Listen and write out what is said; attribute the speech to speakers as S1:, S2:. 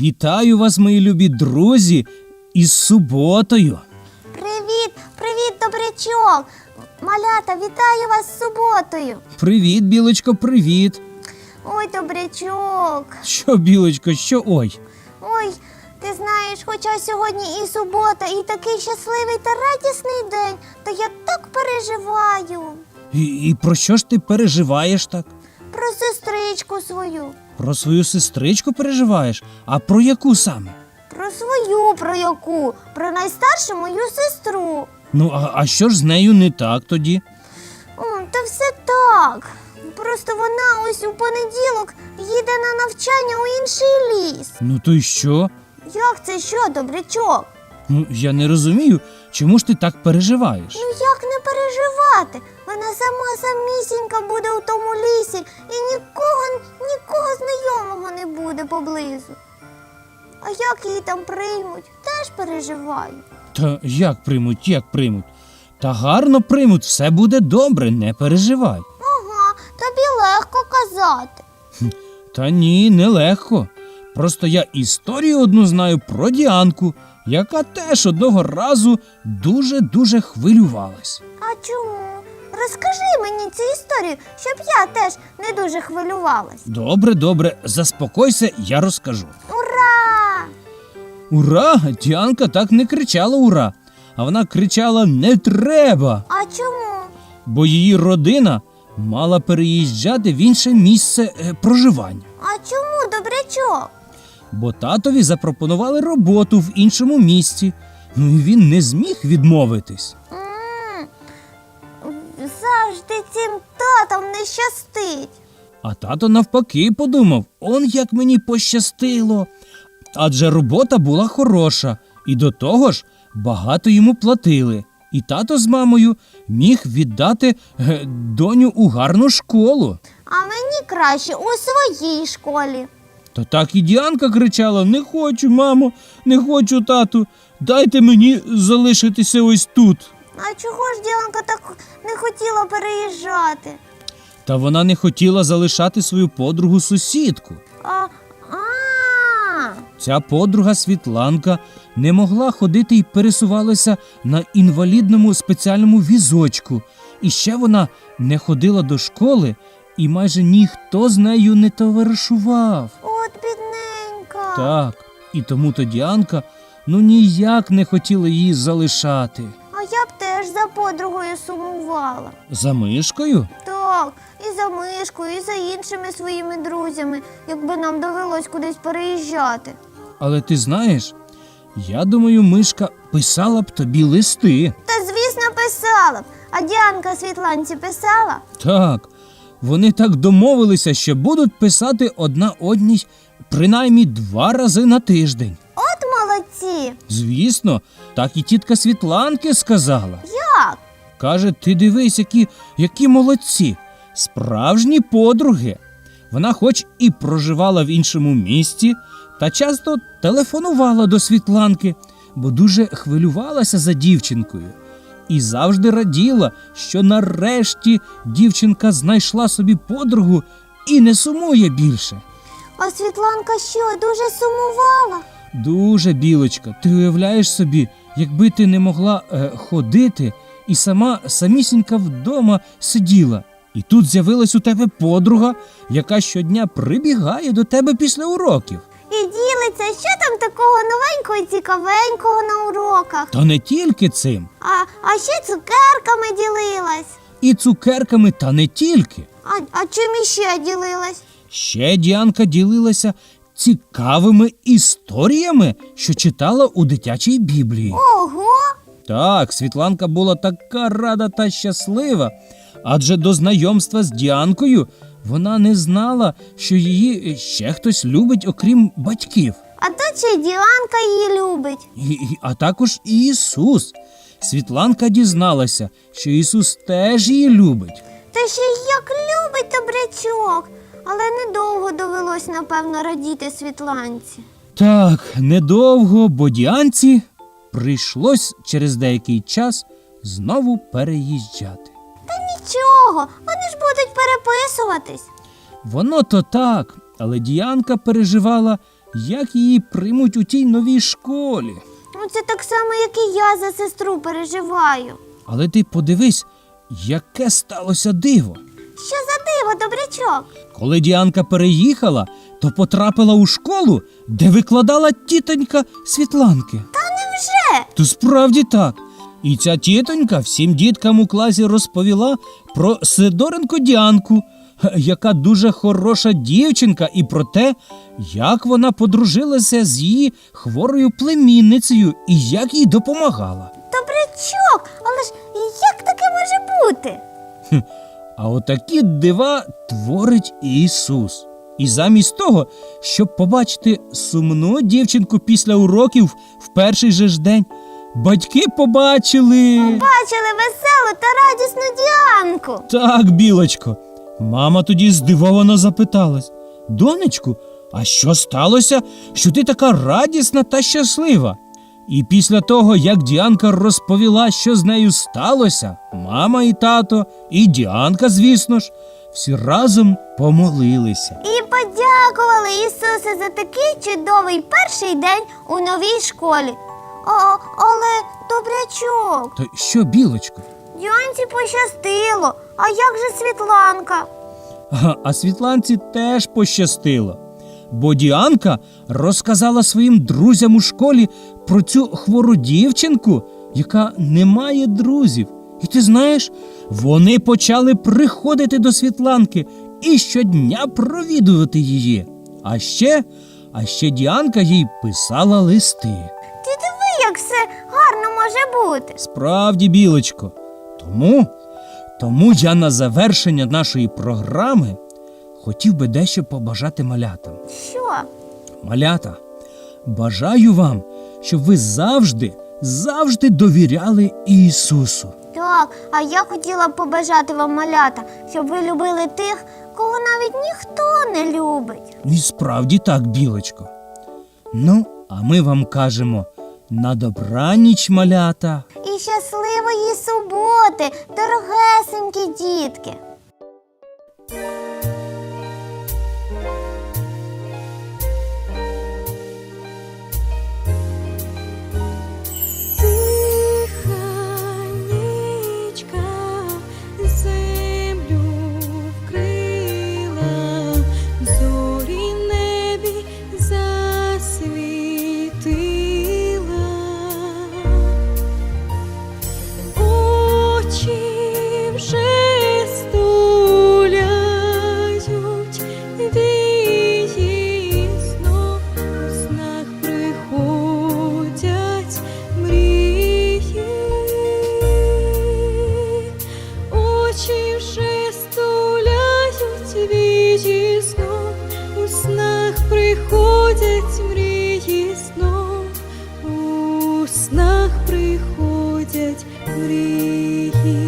S1: Вітаю вас, мої любі друзі, із суботою.
S2: Привіт, привіт, добрячок! Малята, вітаю вас з суботою.
S1: Привіт, білочко, привіт.
S2: Ой, добрячок.
S1: Що, білочко, що ой?
S2: Ой, ти знаєш, хоча сьогодні і субота, і такий щасливий та радісний день, то я так переживаю
S1: І, і про що ж ти переживаєш так?
S2: про сестричку свою,
S1: Про свою сестричку переживаєш? А про яку саме?
S2: про свою, про яку, про найстаршу мою сестру.
S1: Ну, а, а що ж з нею не так тоді?
S2: О, та все так. Просто вона ось у понеділок їде на навчання у інший ліс.
S1: Ну то й що?
S2: Як це що, добрячок?
S1: Ну, я не розумію, чому ж ти так переживаєш?
S2: Ну як не переживати? Вона сама самісінька буде у тому лісі і нікого, нікого знайомого не буде поблизу. А як її там приймуть, теж переживаю.
S1: Та як приймуть, як приймуть? Та гарно приймуть, все буде добре, не переживай.
S2: Ага, тобі легко казати.
S1: Та ні, нелегко. Просто я історію одну знаю про Діанку, яка теж одного разу дуже-дуже хвилювалась.
S2: А чому? Розкажи мені цю історію, щоб я теж не дуже хвилювалась.
S1: Добре, добре, заспокойся, я розкажу.
S2: Ура!
S1: Ура! Діанка так не кричала ура, а вона кричала не треба,
S2: А чому?
S1: бо її родина мала переїжджати в інше місце е, проживання.
S2: А чому, добрячок?
S1: Бо татові запропонували роботу в іншому місті. Ну і він не зміг відмовитись.
S2: М, Завжди цим татам не щастить.
S1: А тато навпаки подумав: он як мені пощастило. Адже робота була хороша, і до того ж багато йому платили. І тато з мамою міг віддати е, доню у гарну школу.
S2: А мені краще у своїй школі.
S1: Та так і Діанка кричала: Не хочу, мамо, не хочу, тату. Дайте мені залишитися ось тут.
S2: А чого ж Діанка так не хотіла переїжджати?
S1: Та вона не хотіла залишати свою подругу сусідку.
S2: А, а,
S1: Ця подруга Світланка не могла ходити і пересувалася на інвалідному спеціальному візочку. І ще вона не ходила до школи, і майже ніхто з нею не товаришував. Так, і тому то Діанка ну ніяк не хотіла її залишати.
S2: А я б теж за подругою сумувала.
S1: За мишкою?
S2: Так, і за мишкою, і за іншими своїми друзями, якби нам довелось кудись переїжджати.
S1: Але ти знаєш, я думаю, мишка писала б тобі листи.
S2: Та звісно, писала б. А Діанка Світланці писала?
S1: Так, вони так домовилися, що будуть писати одна одній принаймні два рази на тиждень.
S2: От молодці!
S1: Звісно, так і тітка Світланки сказала.
S2: Як?
S1: Каже, ти дивись, які, які молодці, справжні подруги. Вона, хоч і проживала в іншому місті, та часто телефонувала до Світланки, бо дуже хвилювалася за дівчинкою. І завжди раділа, що нарешті дівчинка знайшла собі подругу і не сумує більше.
S2: А Світланка що, дуже сумувала?
S1: Дуже білочка, ти уявляєш собі, якби ти не могла е, ходити і сама самісінька вдома сиділа. І тут з'явилась у тебе подруга, яка щодня прибігає до тебе після уроків.
S2: І ділиться, що там такого новенького і цікавенького на уроках.
S1: Та не тільки цим,
S2: А, а ще цукерками ділилась.
S1: і цукерками, та не тільки.
S2: А, а чим іще ділилась?
S1: Ще Діанка ділилася цікавими історіями, що читала у дитячій біблії.
S2: Ого!
S1: Так, Світланка була така рада та щаслива, адже до знайомства з Діанкою вона не знала, що її ще хтось любить, окрім батьків,
S2: А то ще й Діанка її любить.
S1: і, і- а також і Ісус. Світланка дізналася, що Ісус теж її любить.
S2: Та ще й як любить добрячок. Але недовго довелось, напевно, радіти Світланці.
S1: Так, недовго, бо Діанці прийшлось через деякий час знову переїжджати.
S2: Нічого, вони ж будуть переписуватись.
S1: Воно то так, але Діанка переживала, як її приймуть у тій новій школі.
S2: Ну це так само, як і я за сестру переживаю.
S1: Але ти подивись, яке сталося диво.
S2: Що за диво, добрячок?
S1: Коли Діанка переїхала, то потрапила у школу, де викладала тітонька Світланки.
S2: Та невже?
S1: То справді так. І ця тітонька всім діткам у класі розповіла про Сидоренко Діанку, яка дуже хороша дівчинка, і про те, як вона подружилася з її хворою племінницею і як їй допомагала.
S2: Добрячок, але ж як таке може бути?
S1: А отакі дива творить Ісус. І замість того, щоб побачити сумну дівчинку після уроків в перший же ж день, батьки побачили.
S2: Бачили веселу та радісну Діанку.
S1: Так, білочко. Мама тоді здивовано запиталась: Донечку, а що сталося, що ти така радісна та щаслива? І після того, як Діанка розповіла, що з нею сталося, мама і тато, і Діанка, звісно ж, всі разом помолилися.
S2: І подякували Ісусе за такий чудовий перший день у новій школі. А, але добрячок,
S1: То що, білочко?
S2: Діанці пощастило. А як же Світланка?
S1: Ага, А Світланці теж пощастило. Бо Діанка розказала своїм друзям у школі про цю хвору дівчинку, яка не має друзів. І ти знаєш, вони почали приходити до Світланки і щодня провідувати її. А ще, а ще Діанка їй писала листи.
S2: Може бути.
S1: Справді, білочко. Тому, тому я на завершення нашої програми хотів би дещо побажати малятам.
S2: Що?
S1: Малята, бажаю вам, щоб ви завжди, завжди довіряли Ісусу.
S2: Так, а я хотіла б побажати вам малята, щоб ви любили тих, кого навіть ніхто не любить.
S1: І справді так, білочко. Ну, а ми вам кажемо на добраніч, малята.
S2: І щасливої суботи, дорогесенькі дітки. he